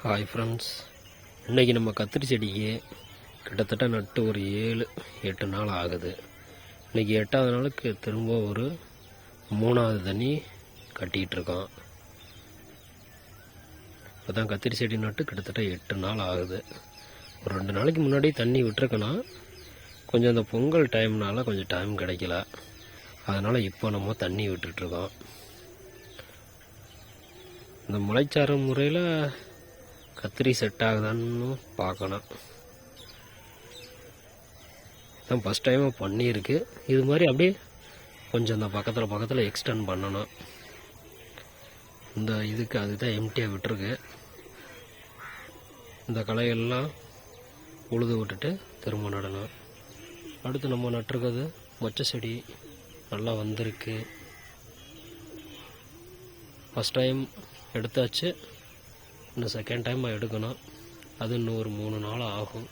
Hi friends இன்றைக்கி நம்ம கத்திரி செடிக்கு கிட்டத்தட்ட நட்டு ஒரு ஏழு எட்டு நாள் ஆகுது. இன்றைக்கி எட்டாவது நாளுக்கு திரும்ப ஒரு மூணாவது தண்ணி கட்டிகிட்ருக்கோம் இப்போ தான் கத்திரி செடி நட்டு கிட்டத்தட்ட எட்டு நாள் ஆகுது. ஒரு ரெண்டு நாளைக்கு முன்னாடி தண்ணி விட்டுருக்கணும் கொஞ்சம் இந்த பொங்கல் டைம்னால கொஞ்சம் டைம் கிடைக்கல. அதனால் இப்போ நம்ம தண்ணி விட்டுட்ருக்கோம் இந்த முளைச்சார முறையில் கத்திரி செட் ஆகுதான்னு பார்க்கணும். தான் ஃபஸ்ட் டைமாக பண்ணியிருக்கு. இது மாதிரி அப்படியே கொஞ்சம் இந்த பக்கத்தில் பக்கத்தில் எக்ஸ்டெண்ட் பண்ணணும். இந்த இதுக்கு அதுதான் எம்டியாக விட்டுருக்கு. இந்த களையெல்லாம் உழுது விட்டுட்டு திரும்ப நடணும். அடுத்து நம்ம நட்டிருக்கிறது மொச்சை செடி. நல்லா வந்திருக்கு. ஃபஸ்ட் டைம் எடுத்தாச்சு. இன்னும் செகண்ட் டைம் எடுக்கணும். அது இன்னும் ஒரு மூணு நாள் ஆகும்.